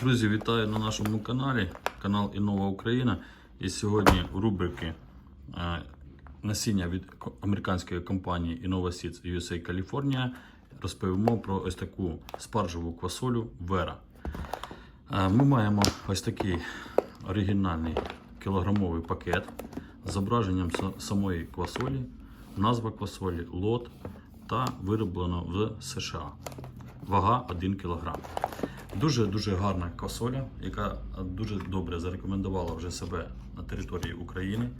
Друзі, вітаю на нашому каналі, канал Інова Україна. І сьогодні у рубрики е, насіння від американської компанії Innova Seeds USA California розповімо про ось таку спаржеву квасолю Vera. Е, Ми маємо ось такий оригінальний кілограмовий пакет з зображенням самої квасолі, назва квасолі, лот та вироблено в США. Вага 1 кг. Дуже дуже гарна квасоля, яка дуже добре зарекомендувала вже себе на території України.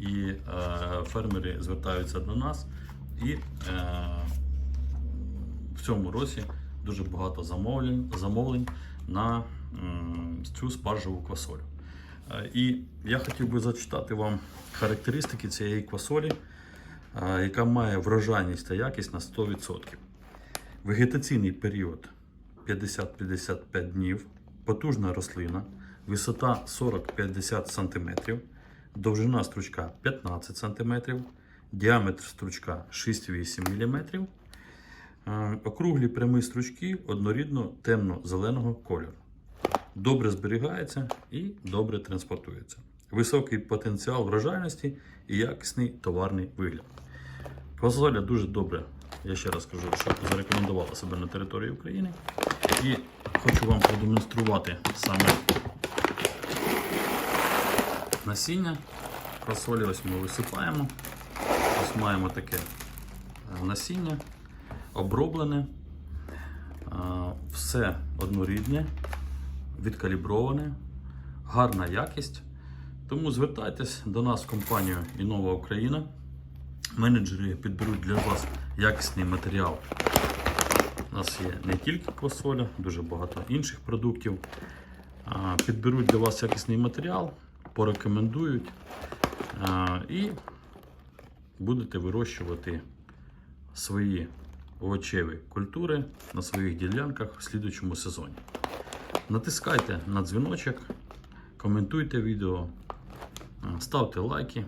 І е, фермери звертаються до нас. І е, в цьому році дуже багато замовлень, замовлень на м, цю спаржеву квасолю. Е, І я хотів би зачитати вам характеристики цієї квасолі, е, яка має врожайність та якість на 100%. Вегетаційний період 50-55 днів, потужна рослина, висота 40-50 см, довжина стручка 15 см, діаметр стручка 6-8 мм, Е, округлі прямі стручки однорідно темно-зеленого кольору. Добре зберігається і добре транспортується. Високий потенціал врожайності і якісний товарний вигляд. Квасоля дуже добре, я ще раз кажу, що зарекомендувала себе на території України. І хочу вам продемонструвати саме насіння. Квасолі ось ми висипаємо. Ось маємо таке е, насіння, оброблене, е, все однорідне, відкаліброване, гарна якість. Тому звертайтесь до нас в компанію Інова Україна. Менеджери підберуть для вас якісний матеріал. У нас є не тільки квасоля, дуже багато інших продуктів. Підберуть для вас якісний матеріал, порекомендують і будете вирощувати свої овочеві культури на своїх ділянках в слідучому сезоні. Натискайте на дзвіночок, коментуйте відео, ставте лайки.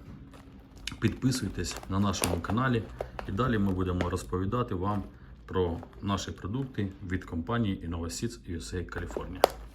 Підписуйтесь на нашому каналі і далі ми будемо розповідати вам про наші продукти від компанії InnovaSeeds USA California.